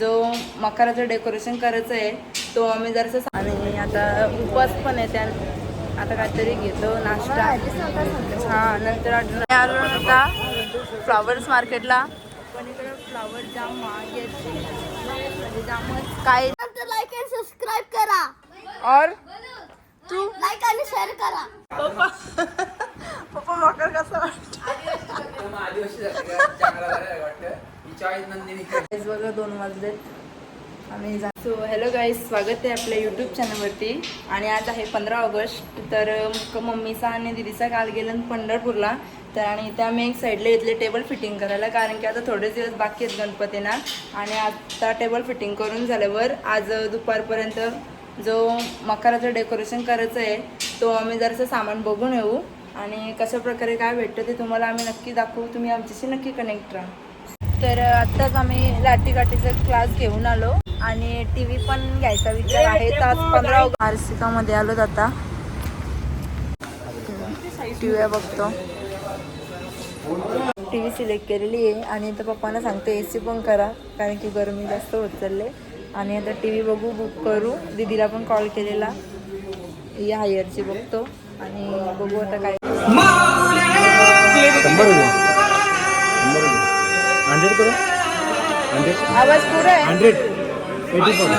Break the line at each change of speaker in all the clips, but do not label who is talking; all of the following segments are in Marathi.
जो मकराचं डेकोरेशन करायचं आहे तो आम्ही जरासं आणि आता उपवास पण आहे त्या आता काहीतरी घेतो नाश्ता. हां नंतर आठवण आलो आता फ्लॉवर्स मार्केटला. पण इकडे फ्लॉवर जाम महाग आहेत. जामच काय
लाईक आणि सबस्क्राईब करा.
और? तू?
लाईक आणि शेअर करा.
पप्पा पप्पा मकर कसं वाटतं. बघा दोन वाजलेत. आम्ही सो हॅलो गाईज स्वागत आहे आपल्या यूट्यूब चॅनलवरती आणि आज आहे पंधरा ऑगस्ट तर मम्मीचा आणि दिदीचा काल गेलं पंढरपूरला. तर आणि इथे आम्ही एक साईडला इथले टेबल फिटिंग करायला कारण की आता थोडेच दिवस बाकी आहेत गणपतींना. आणि आता टेबल फिटिंग करून झाल्यावर आज दुपारपर्यंत जो मकराचं डेकोरेशन करायचं आहे तो आम्ही जरासं सामान बघून येऊ. आणि कशा प्रकारे काय भेटतं ते तुम्हाला आम्ही नक्की दाखवू. तुम्ही आमच्याशी नक्की कनेक्ट राहा. तर आत्ताच आम्ही लाटी काठीचा क्लास घेऊन आलो. आणि टी व्ही पण घ्यायचा विचार आहे. तर आज पंधरा आरसिकामध्ये आलो आता. टी व्ही बघतो. टी व्ही सिलेक्ट केलेली आहे. आणि आता पप्पांना सांगतो ए सी पण करा. कारण की गरमी जास्त होत चालले आणि आता टी व्ही बघू बुक करू. दीदीला पण कॉल केलेला. या हायरची बघतो. आणि बघू आता काय
हंड्रेड करू. हंड्रेड.
आवाज पुरा आहे?
हंड्रेड. एटी फोर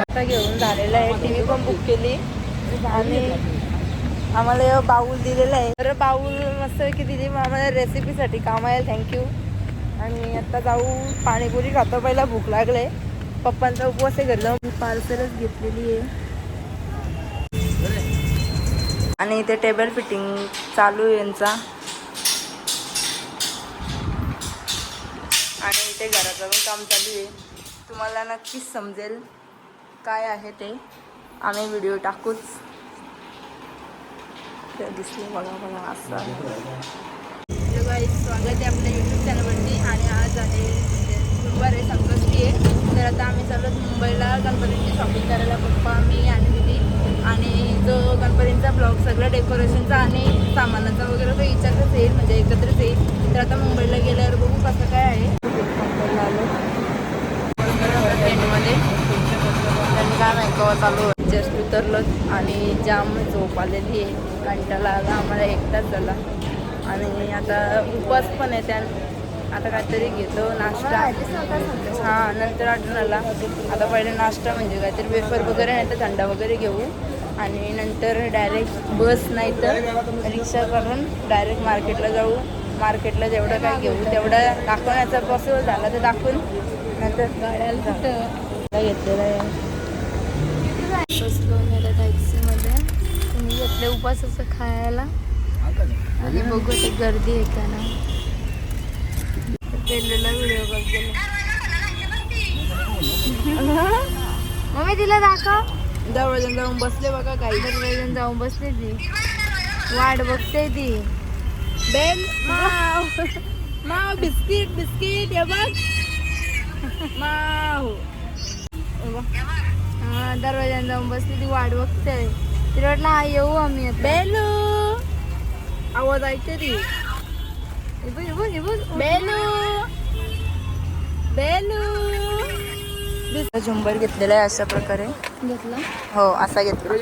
आता घेऊन झालेलं आहे. टी व्ही पण बुक केली. आणि आम्हाला बाऊल दिलेलं आहे. तर बाऊल मस्त की दिली मग आम्हाला रेसिपीसाठी काम आहे थँक्यू आणि आता जाऊ पाणीपुरी खातो. पहिला भूक लागले. पप्पांचा उपवास आहे घरला. मी पार्सलच घेतलेली आहे. आणि इथे टेबल फिटिंग चालू आहे यांचा. आणि इथे घराचं पण काम चालू आहे. तुम्हाला नक्कीच समजेल काय आहे ते. आम्ही व्हिडिओ टाकूच. ते दिसले बघा बघा असं हॅलो स्वागत आहे आपल्या यूट्यूब चॅनलवरती आणि आज आहे म्हणजे गुरुवार आहे संकष्टी आहे. तर आता आम्ही चाललो मुंबईला गणपतीची शॉपिंग करायला. पप्पा मी आणि दिदी. आणि जो गणपतींचा ब्लॉग सगळं डेकोरेशनचा आणि सामानाचा वगैरे तो विचारच येईल म्हणजे एकत्रच येईल. तर आता मुंबईला गेल्यावर बघू कसं काय आहे. मुंबईला आलो. ट्रेनमध्ये त्यांनी काय माहिती चालू जस्ट उतरलं आणि जाम झोप आलेली आहे. कंटाळा आला आम्हाला एक तास झाला. आणि आता उपवास पण आहे त्या आता काहीतरी घेतो नाश्ता. हां नंतर आठवण आला. आता पहिले नाश्ता म्हणजे काहीतरी वेफर वगैरे नाही तर थंडा वगैरे घेऊ. आणि नंतर डायरेक्ट बस नाही तर रिक्षा करून डायरेक्ट मार्केटला जाऊ. मार्केटला जेवढं काय घेऊ तेवढं दाखवण्याचा पॉसिबल झाला तर दाखवून नंतर गाड्याला घेतलेलं आहे. बसलो मेरा टॅक्सीमध्ये तुम्ही घेतले उपासाचं खायला. आणि बघू ते गर्दी आहे का नाही केलेला व्हिडिओ बघ
मम्मी तिला दाखव.
दरवाजून जाऊन बसले बघा काही.
दरवाजून जाऊन बसली ती. वाट बघते ती.
बेल माव. माव बिस्किट बिस्किट हे बघ. माव.
दरवाजाने जाऊन बसली ती वाट बघते तिला वाटलं हा येऊ आम्ही
बेलू. आवाज ऐकते ती.
बघ, बघ, बघ.
बेलू. बेलू. झुंबर घेतलेला आहे अशा प्रकारे.
घेतलं?
हो असा घेतला.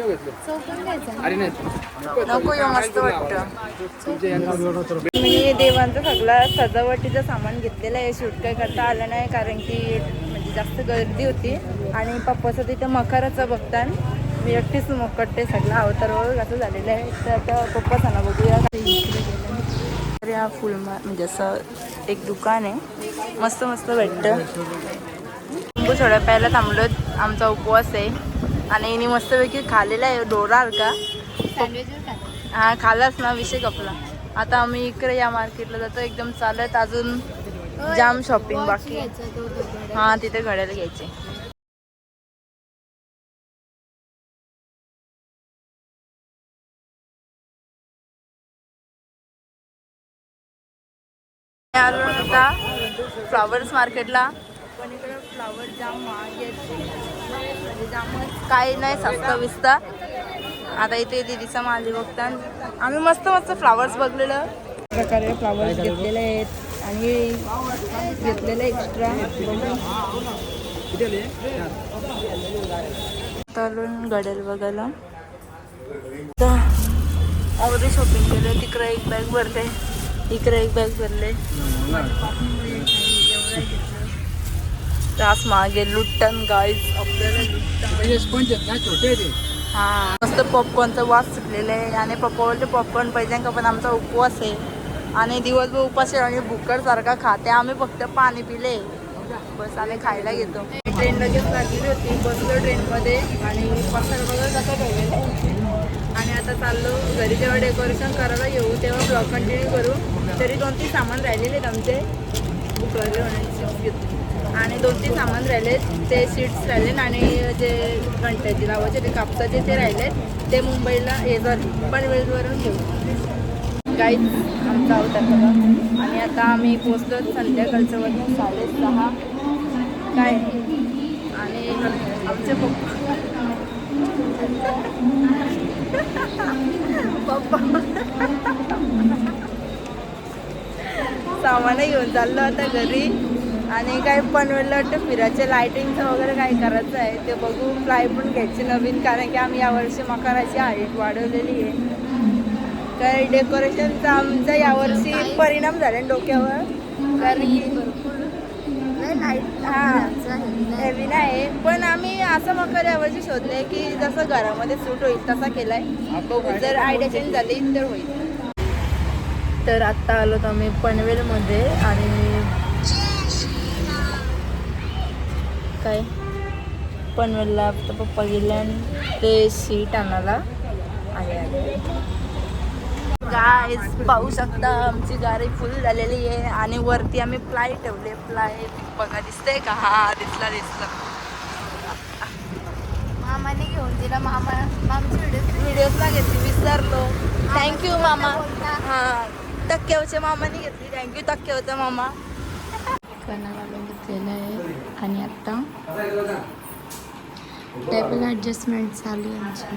नको येऊ मस्त वाटतं. मी देवांचं सगळं सजावटीचं सामान घेतलेलं आहे. शूट काय करता आलं नाही कारण की जास्त गर्दी होती. आणि पप्पाचं तिथं मकराचं बघतान. मी एकटीच मोकटते सगळं अवतार असं झालेलं आहे तर आता पप्पा सांगा बघूया. तर या फुल म्हणजे असं एक दुकान आहे. मस्त मस्त भेटतं. लिंबू थोड्या प्यायला थांबलो. आमचा उपवास आहे. आणि हिने मस्तपैकी खाल्लेला आहे डोरा का हा खालाच ना विषय कपला आता आम्ही इकडे या मार्केटला जातो. एकदम चालत अजून जाम शॉपिंग बाकी. हा तिथे घड्याला घ्यायचे. फ्लॉवर्स मार्केटला पण इकडे फ्लॉवर जाम महाग काही नाही सस्ता विस्ता आता इथे दीदीचा माली बघतात आम्ही मस्त मस्त फ्लावर्स बघलेलं. प्रकारे फ्लावर्स घेतलेले आहेत. आणि घेतलेलं एक्स्ट्रा चालून घडेल बघायला. ऑलरेडी शॉपिंग केलं तिकडं एक बॅग भरले इकडं एक बॅग भरले त्यास मागे लुट्टन गाईज आपल्याला हां हा मस्त पॉपकॉर्नचा वास सुटलेला आहे. आणि पप्पा बोलते पॉपकॉर्न पाहिजे का पण आमचा उपवास आहे. आणि दिवसभर उपास आणि भुकर सारखा खाते. आम्ही फक्त पाणी पिले. बस आम्ही खायला घेतो ट्रेन लगेच लागलेली होती. बसलो ट्रेनमध्ये आणि पसार वगैरे कसं ठेवलेलं आणि आता चाललो घरी जेव्हा डेकोरेशन करायला येऊ तेव्हा ब्लॉग कंटिन्यू करू. तरी दोन तीन सामान राहिलेले आहेत आमचे. बुकवाले होण्याचे आणि दोन तीन सामान राहिलेत ते सीट्स राहिले आणि जे घंट्याचे लावायचे ते कापसाचे ते राहिले ते मुंबईला हे झाले पनवेलवरून घेऊ. गाईच आमचा होता बघा. आणि आता आम्ही पोचलो संध्याकाळचं वरून साडेसहा. काय? आणि आमचे पप्पा. पप्पा. सामान घेऊन चाललो आता घरी. आणि काय पनवेलला वाटतं फिरायचे लायटिंगचं वगैरे काय करायचं आहे ते बघू. फ्लाय पण घ्यायची नवीन कारण की आम्ही यावर्षी मकाराची हाईट वाढवलेली आहे. काय डेकोरेशनचा आमचा यावर्षी परिणाम झाला डोक्यावर. कारण की लाइट हां हेवी नाही. पण आम्ही असं मकर यावर्षी शोधलंय की जसं घरामध्ये सूट होईल तसा केलाय. बघू जर आयडिया चेंज झाली तर होईल. तर आत्ता आलो तर आम्ही पनवेलमध्ये आणि काय? पनवेलला आता पप्पा गेले आणि ते सीट आणायला आहे गाईज पाहू शकता आमची गाडी फुल झालेली आहे आणि वरती आम्ही प्लाय ठेवले. प्लाय बघा दिसतंय का? हा दिसला दिसला.
मामाने घेऊन दिला मामा मामची व्हिडिओ
व्हिडिओजला घेतली विसरलो. थँक्यू मामा. हां टक्क्यावरच्या मामाने घेतली. थँक्यू टक्क्यावरचा मामा.
कणाला घेतलेलं आहे. आणि आता टेबल ॲडजस्टमेंट चालू आहे आमची.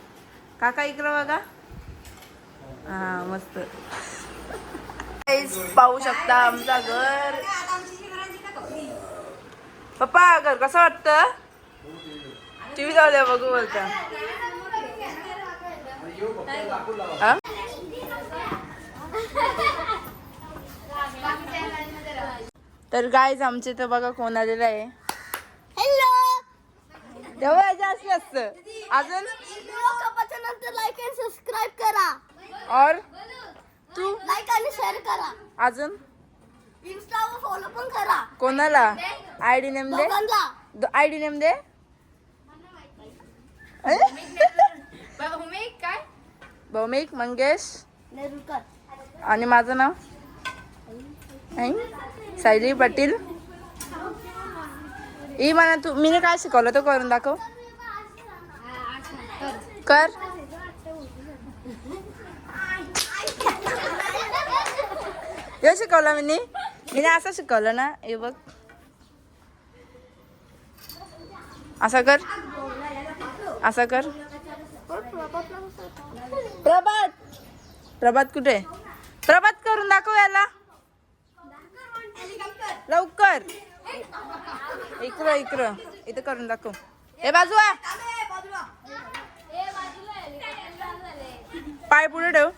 काका इकडं बघा. हा मस्त. पाहू शकता आमचा घर. पप्पा घर कसं वाटतं? टीव्ही जाऊ द्या बघू बोलता. हा? तर गायज आमचे तर बघा कोण आलेलं आहे. तेव्हा याच्या असलं असतं. अजून?
नंतर लाईक आणि सबस्क्राईब करा.
और तू?
लाईक आणि शेअर करा.
अजून?
इन्स्टावर फॉलो पण करा.
कोणाला? आय डी नेम दे.
दोघांना.
आय डी नेम दे.
काय?
भौमिक मंगेश. आणि माझं नाव? ऐं? सायली पाटील. ई म्हणा तू मी काय शिकवलं तो करून दाखव. कर. हे शिकवलं मी मी असं शिकवलं ना? हे बघ। असं कर। असं कर। प्रभात। प्रभात कुठे? प्रभात करून दाखव याला। लवकर। इकडं इकडं. इथं करून दाखव. हे बाजू आहे पाय पुढे ठेव.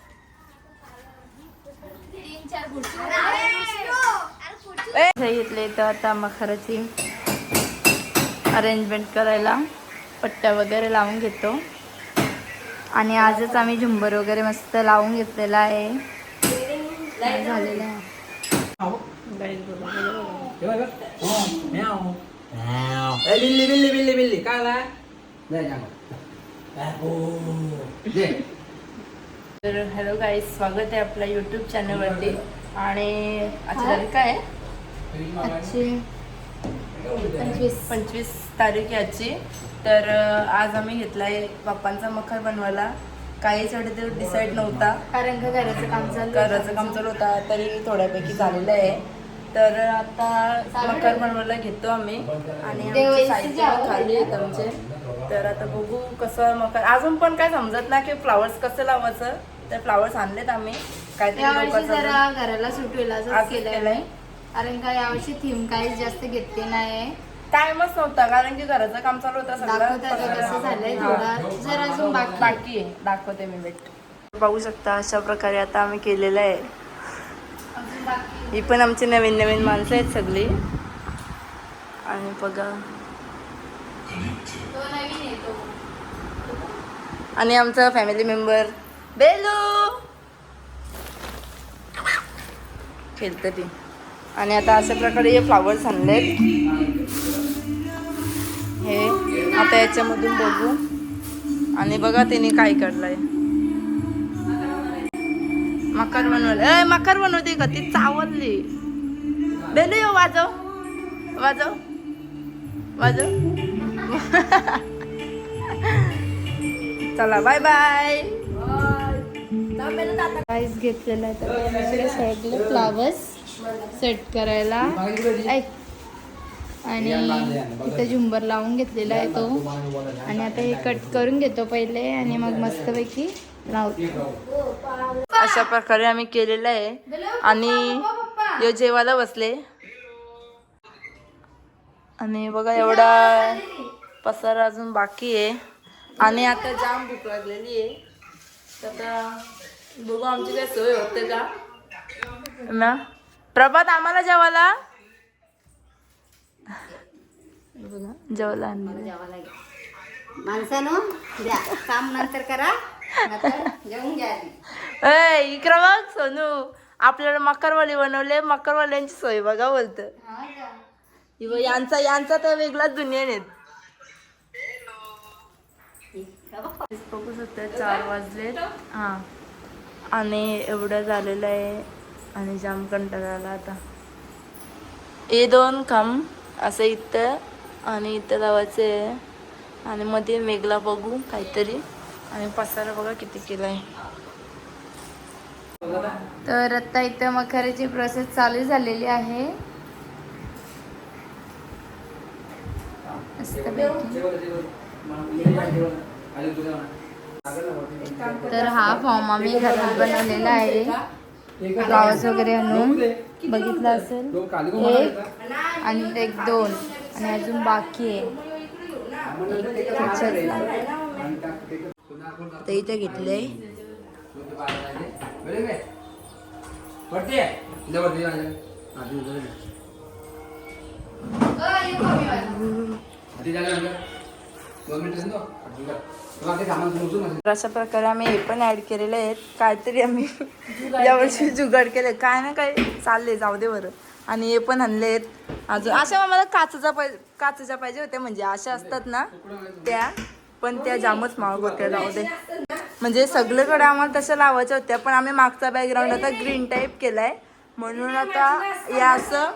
घेतले तर आता मखराची अरेंजमेंट करायला. पट्ट्या वगैरे लावून घेतो.
आणि आजच आम्ही झुंबर वगैरे मस्त लावून घेतलेला आहे. झालेलं आहे?
बिल्ली बिल्ली बिल्ली बिल्ली काय
तर हॅलो गाईज स्वागत आहे आपल्या यूट्यूब चॅनलवरती आणि आजची तारीख काय? आहे
पंचवीस.
पंचवीस तारीख आहे आजची. तर आज आम्ही घेतलाय बाप्पांचा मखर बनवायला. काहीच एवढे ते डिसाईड नव्हता.
कारण का घराचं काम चालू
करायचं काम चालू होता तरी थोड्यापैकी झालेलं आहे. तर आता मकर बनवायला घेतो आम्ही. आणि साहित्य खाली आहेत आमचे. तर आता बघू कसं मकर अजून पण काय समजत नाही की फ्लावर्स कसं लावायचं. तर फ्लावर्स आणलेत आम्ही. काहीतरी
जरा घराला सुटवेल केलंय. कारण का यावर्षी थीम काहीच जास्त घेतली नाही
टाइमच नव्हता कारण की घराचं काम चालू होतं
कसं झालंय थोडा जर अजून बाकी
बाकी आहे. दाखवते मी भेट बघू शकता अशा प्रकारे आता आम्ही केलेलं आहे.
अजून बाकी
ही पण आमची नवीन नवीन माणसं आहेत सगळी. आणि बघा. आणि आमचा फॅमिली मेंबर बेलू! खेळतं ती. आणि आता अशा प्रकारे हे फ्लावर्स आणलेत. हे आता याच्यामधून बघू. आणि बघा तिने काय काढलंय. मकर बनवलं ए मकर बनवते का ती चावलली. बेलू यो वाजव. वाजव. वाजव. चला बाय बाय
प्राईस घेतलेला आहे. तर साईडला फ्लावर्स सेट करायला. ऐक. आणि इथं झुंबर लावून घेतलेला आहे तो. आणि आता हे कट करून घेतो पहिले आणि मग मस्तपैकी लावतो.
अशा प्रकारे आम्ही केलेलं आहे. आणि यो जेवायला बसले. आणि बघा एवढा पसारा अजून बाकी आहे. आणि आता जाम भूक लागलेली आहे. तर आता बघू आमची काय सोय होते का? ना? प्रभात आम्हाला जेवायला? बघा जेवायला आणलं
माणसानं द्या. काम नंतर करा जेवून घ्या आधी.
ए इकडं बघ सोनू. आपल्याला मकरवाली बनवले मकरवाल्यांची सोय बघा बोलतं हि यांचा यांचा तर वेगळाच दुनिया नेत बघू शकता चार वाजले हा. आणि एवढं झालेलं आहे. आणि जाम कंटाळा आला आता. हे दोन काम असं इथं आणि इथं लावायचं आहे. आणि मध्ये मेघला बघू काहीतरी. आणि पसारा बघा किती केलाय.
तर आता इथं मखऱ्याची प्रोसेस चालू झालेली आहे. मस्तपैकी तर हा फॉर्म आम्ही घरात बनवलेला आहे. फ्लावर्स वगैरे आणून बघितलं असेल. एक आणि एक दोन. आणि अजून बाकी आहे. एक त्याच्यातला.
तर तर अशा प्रकारे आम्ही हे पण ऍड केलेले आहेत. काहीतरी आम्ही यावर्षी जुगाड केले. काय ना काय चालले जाऊ दे बरं. आणि हे पण आणले आहेत. अजून अशा आम्हाला काचेचा पाहिजे काचेच्या पाहिजे होत्या म्हणजे अशा असतात ना त्या. पण त्या जामच महाग होत्या जाऊ दे. म्हणजे सगळीकडे आम्हाला तशा लावायच्या होत्या. पण आम्ही मागचा बॅकग्राऊंड आता ग्रीन टाईप केलाय. म्हणून आता या असं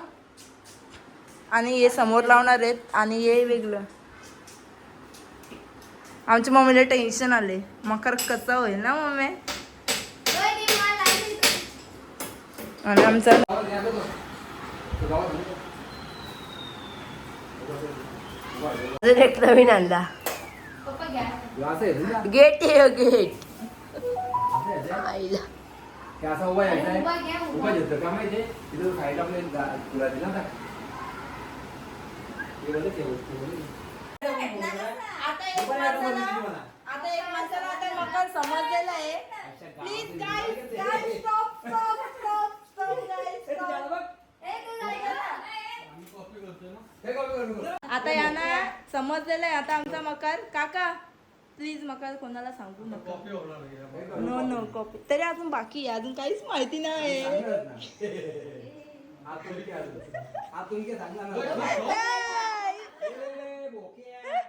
आणि हे समोर लावणार आहेत. आणि हे वेगळं. आमच्या मम्मीला टेन्शन आले मकर कसा होईल ना मम्मी? आणि आमचा
अजून एक नवीन आणला.
गेट आहे हो, गेट
आईला.
असं उभा यायचा उभा. घेतो का माहिती तिथं साईडला आपले
आता एक माणसाला आता एक माणसाला आता मकर समजलेलं आहे. Please guys guys stop stop stop stop guys
copy करू नको.
आता यांना समजलेलं आहे आता आमचा मकर. काका प्लीज मका कोणाला सांगू नका. नो नो कॉपी तरी अजून बाकी आहे. अजून काहीच माहिती नाही
आतून घे अजून. आतून घे सांग ना. ए, बोक्या.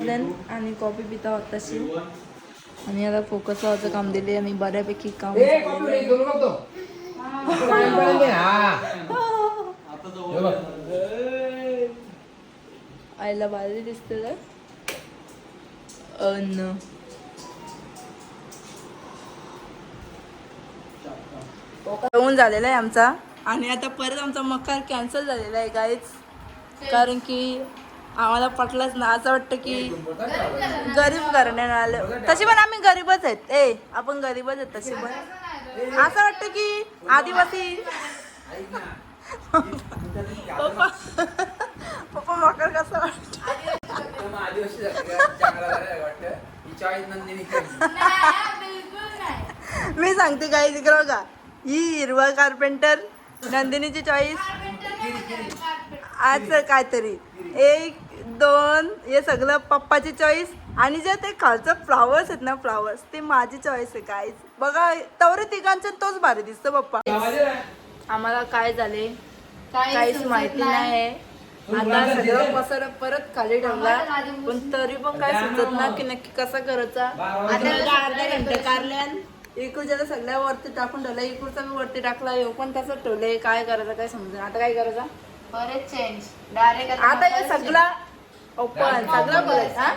आणि कॉफी पिता तशी. आणि आता फोकस लावायचं काम दिले. आम्ही बऱ्यापैकी काम. आईला भारी दिसते अन्न. होऊन झालेला आहे आमचा. आणि आता परत आमचा मकार कॅन्सल झालेला आहे काहीच कारण की आम्हाला पटलंच ना. असं वाटतं की गरीब करण्यात आलं. तशी पण आम्ही गरीबच आहेत. ए आपण गरीबच आहेत तशी पण. असं वाटतं की आदिवासी. पप्पा पप्पा मकर कसं वाटतं. मी सांगते काही तिकडं का ही हिरवा कार्पेंटर नंदिनीची चॉईस आज काहीतरी. एक दोन हे सगळं पप्पाची चॉईस आणि जे ते खालचं फ्लावर्स आहेत ना फ्लावर्स ते माझी चॉईस आहे काहीच बघा तवरे तिघांचं तोच भारी दिसतं पप्पा. आम्हाला काय झाले? काहीच माहिती नाही. आता सगळं पसर परत खाली ठेवला. पण तरी पण काय सुचत ना की नक्की कसा करायचा? आता अर्धा घंटा कारल्यान इकडच्या सगळ्या वरती टाकून ठेवलं इकडचा मी वरती टाकला येऊ पण तसंच ठेवलंय. काय करायचं काय समजा आता काय करायचं?
परत चेंज डायरेक्ट
आता हे सगळं ओपन सगळं हा.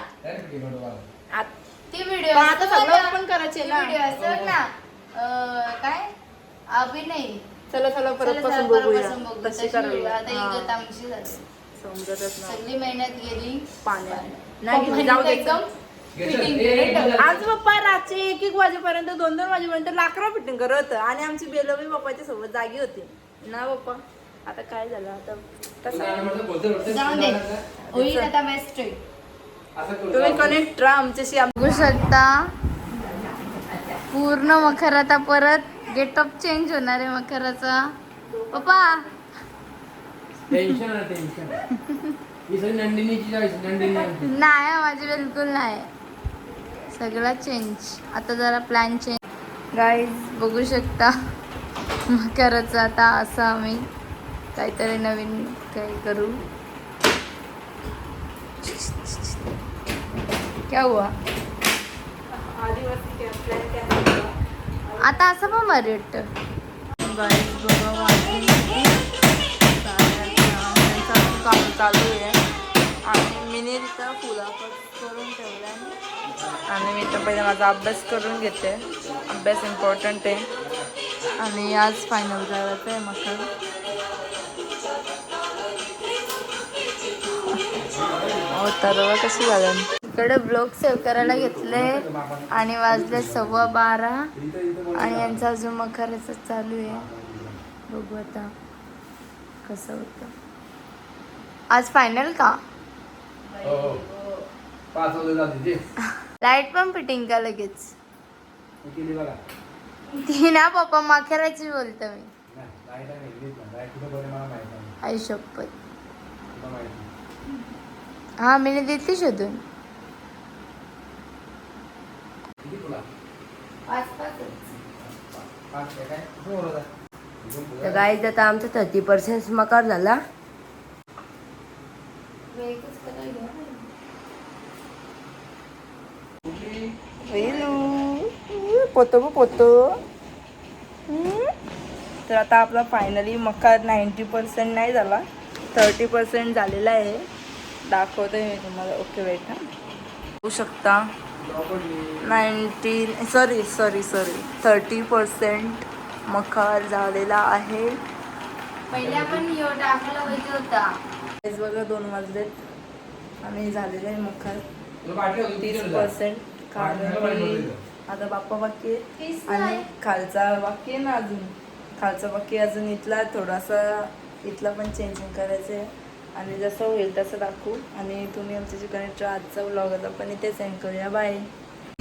आत-
ती व्हिडिओ
पण आता सगळं ओपन करायचे ना.
व्हिडिओ असं ना अं, काय? अभिनय.
चला चला परत
चला,
पासून बघूया.
परतपासून बघू.
तशी
तशी व्हिडिओ.
करायला
आता
हा.
झाली.
समजतच नाही.
सगळी मेहनत गेली.
पाण्यात. नाही जाऊ दे.
एकदम केलं.
आज पप्पा रातचे एक एक वाजेपर्यंत दोन दोन वाजेपर्यंत लाकडं फिटिंग करत. होतं आणि आमची बेलवी पप्पाच्या सोबत जागी होती. ना पप्पा? आता काय झालं? आता. तुम्ही कनेक्ट राहा आमच्याशी आम-
बघू शकता पूर्ण मखर आता परत गेटअप चेंज होणार आहे मखराचा. पप्पा.
टेन्शन
नाही हा, माझी बिलकुल नाही. सगळा चेंज आता जरा प्लॅन चेंज गाईज बघू शकता. मकराचं आता असं आम्ही काहीतरी नवीन काही करू. क्या हुआ? आता असं पण भारी वाटतं.
Guys, बघा माझी काम चालू आहे आणि मी तिथं फुलाकट करून ठेवलं आणि मी तर पहिले माझा अभ्यास करून घेते. अभ्यास इम्पॉर्टंट आहे. आणि आज फायनल करायचं आहे मग हो तर कशी झालं
इकडे ब्लॉग सेव्ह करायला घेतले. आणि वाजले सव्वा बारा. आणि यांचा अजून मखराचं चालू आहे. बघू आता कसं होतं. आज फायनल का?
हो हो.
लाइट पण फिटिंग का लगेच? ती ना पप्पा मखराची बोलतो मी.
नाही, लाइट
हां मी देते शोधून
तर गाईज आता आमचा थर्टी पर्सेंट मकार झाला
पोतो पोतो. तर आता आपला फायनली मकार नाईंटी पर्सेंट नाही झाला थर्टी पर्सेंट झालेला आहे. दाखवते मी तुम्हाला. ओके वेट हा. होऊ शकता.
Property.
Ninety sorry sorry sorry thirty percent मकार झालेला आहे.
पहिले आपण यो टाकायला पाहिजे होता.
Guys, बघा दोन वाजलेत. आणि झालेले आहे
होतं,
तीस? पर्सेंट कारण आता बाप्पा बाकी आहे
तीस
आणि. खालचा बाकी आहे ना अजून? खालचा बाकी अजून इथला. थोडासा इथला पण चेंजिंग करायचं आहे आणि जसं होईल तसं दाखवू. आणि तुम्ही आमच्या ठिकाणी आजचा व्लॉग आता पण इथे सेंड करूया. बाय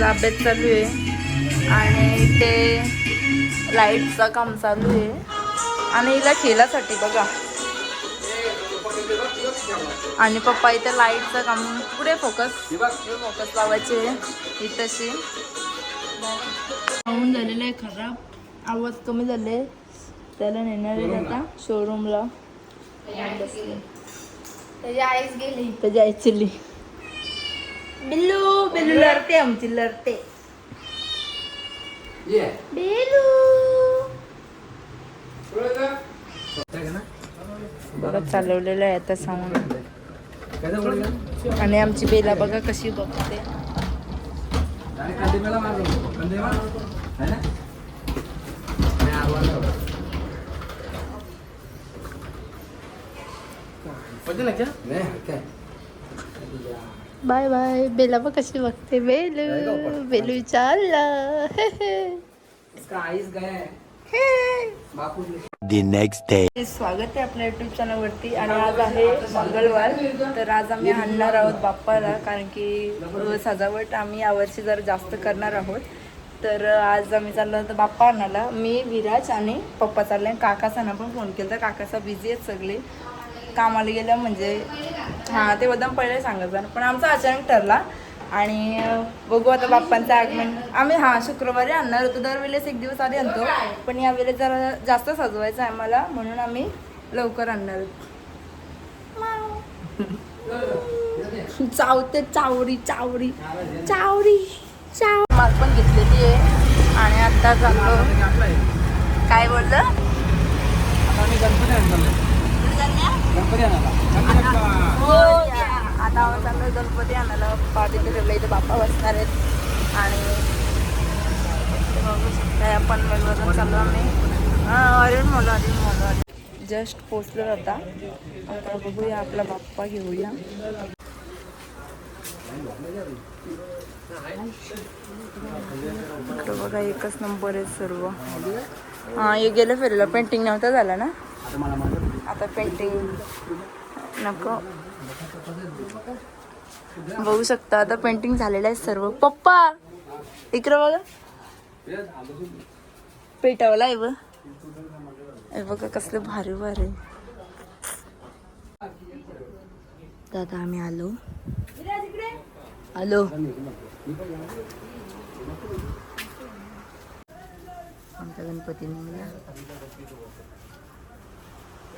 अभ्यास चालू आहे. आणि ते लाईटचं काम चालू आहे. आणि हिला खेळासाठी बघा. आणि पप्पा इथे लाईटचं काम पुढे फोकस
हे बघ
फोकस लावायचे इथंशी होऊन झालेलं आहे खराब. आवाज कमी झाले. त्याला नेणार आहे आता शोरूमला
त्याची आईच गेली.
त्याची आई चिल्ली. बिल्लू बिल्लू लढते आमची लढते.
ये.
बिल्लू. बघा चालवलेलं आहे आता साऊंड आणि आमची बेला बघा कशी बघते.
मारलो है ना? आला. नाही, काय?
Bye bye. बेला बघ कशी बघते. बेलू बेलू चालला.
है.
स्वागत आहे आपल्या युट्यूब चॅनलवरती आणि आज आहे मंगळवार. तर आज आम्ही आणणार आहोत बाप्पाला कारण की सजावट आम्ही यावर्षी जरा जास्त करणार आहोत. तर आज आम्ही चाललो होतो बाप्पा आणायला. मी विराज आणि पप्पा चालले. काकासांना पण फोन केला तर काकासा बिझी आहेत सगळे. कामाला गेलं म्हणजे हां ते बदम पहिले सांगायचं पण आमचा अचानक ठरला. आणि बघू आता बाप्पांचं आगमन. आम्ही हां शुक्रवारी आणणार होतो. दरवेळेस एक दिवस आधी आणतो. पण यावेळेस जरा जास्त सजवायचं आहे मला म्हणून आम्ही लवकर आणणार. चावते चावरी चावरी. चावरी चाव. माल पण घेतलेली आहे. आणि आता चाललो. काय बोललं?
आता आम्ही गणपती आणायला.
हो आता आम्ही चाललो गणपती आणायला पाठीथे ठेवलं इथे बाप्पा बसणार आहेत. आणि बघू शकता आपण मेलवरून चाललो आम्ही. हां अरुण मोलो अरुण मोलो. जस्ट पोचलो होता आता बघूया आपला बाप्पा घेऊया. इकडं बघा एकच नंबर आहे सर्व. हां हे गेलं फिरलं पेंटिंग नव्हता झाला ना?
आता
पेंटिंग नको. बघू शकता आता पेंटिंग झालेलं आहे सर्व. पप्पा इकडं बघा. पेटवला आहे बघ. बघा कसलं भारी भारी. दादा आम्ही आलो. आलो. आमचा गणपती निघाला
कट्टू. पाट तर भरून ठेवलं.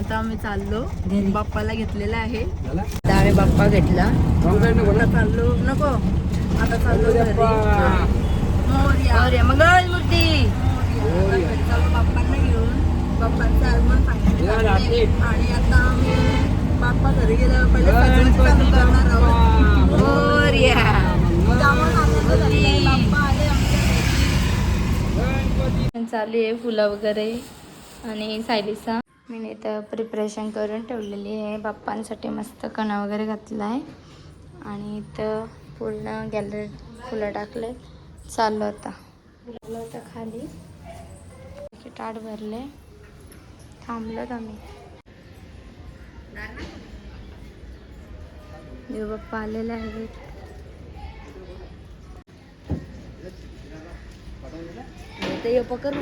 आता आम्ही चाललो. बाप्पाला घेतलेला आहे? आता आम्ही बाप्पा घेतला. चाललो. नको. आता चाललो. मोर्या. मंगळ मूर्ती. चाललो बाप्पांना घेऊन. बाप्पांचं आगमन
या रात्री.
सांगितलं आणि आता आम्ही बाप्पा घरी पहिले चालू करणार आहोत. मोर्या. जामून आनंद झालेला आहे. बाप्पा आले आमच्या
चालू आहे फुलं वगैरे आणि सायलीचा. मी इथं प्रिपरेशन करून ठेवलेली आहे. बाप्पांसाठी मस्त कणा वगैरे घातला आहे. आणि इथं पूर्ण गॅलरी फुलं टाकले चालू आता. लागलं होतं खाली. ताट भरले थांबलोत आम्ही. देव बाप्पा आलेले आहेत.
ते ये पकड.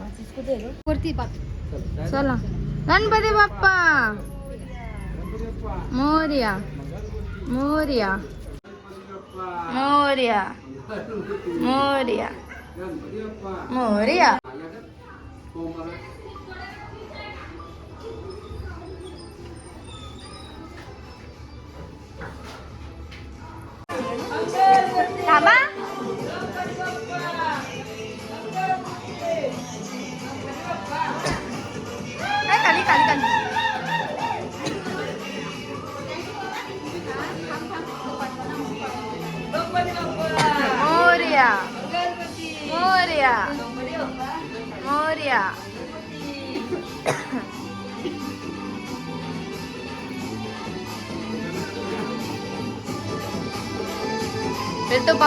वरती चला. गणपती बाप्पा. मोर्या. मोर्या. मोर्या. मोर्या. मोर्या. थांबा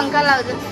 तर तो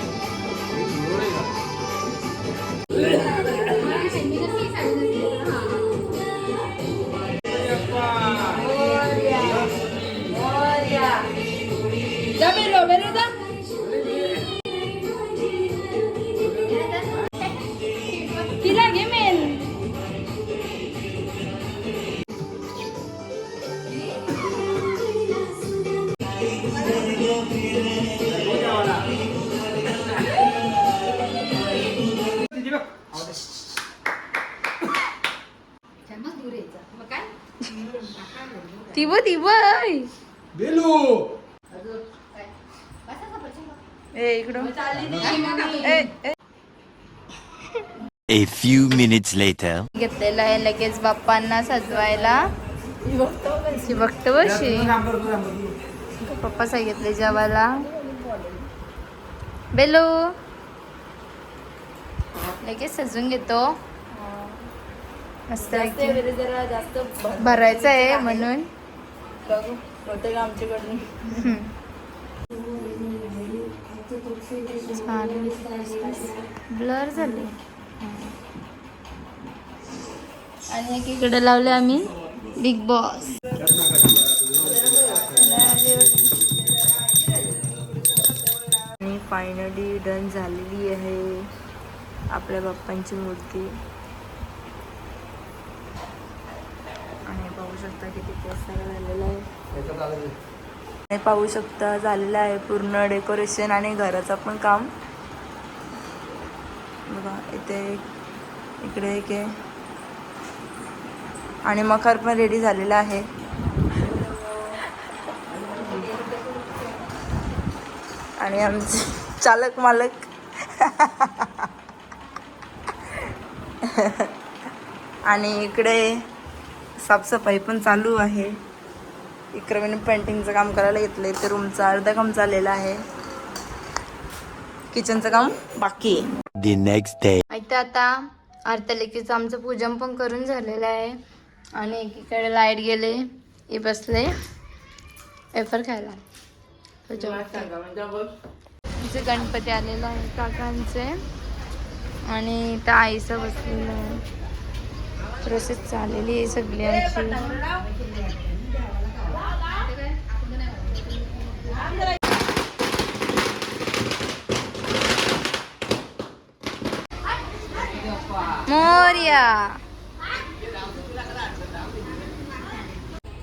few minutes later.
घेतलेला आहे लगेच बाप्पांना सजवायला. बघतो बशी पप्पा सांगितले जेवायला. बेलो. लगेच सजून घेतो. मस्त भरायचं आहे म्हणून.
आमच्याकडनं?
ब्लर झाले. आणि एकीकडे लावले आम्ही बिग बॉस
आणि फायनली डन झालेली आहे आपल्या बाप्पांची मूर्ती. आणि पाहू शकता किती पैसा झालेला आहे. पाहू शकता झालेलं आहे पूर्ण डेकोरेशन आणि घराचं पण काम. बघा इथे एक इकडे एक आहे. आणि मखर पण रेडी झालेला आहे. आणि आमचे चालक मालक. आणि इकडे साफसफाई पण चालू आहे. इकडे मी पेंटिंगचं काम करायला घेतलं ते रूमचं अर्धं काम चाललेलं आहे. किचनचं काम बाकी आहे.
The next day.
इथं आता आरतलेकीचं आमचं पूजन पण करून झालेलं आहे. आणि एकीकडे लाइट गेले. हे बसले. वेफर खायला. तुझे गणपती आलेला आहे काकांचे. आणि इथं आईचं बसलेलं आहे. प्रोसेस चाललेली आहे सगळी आमची मोर्या.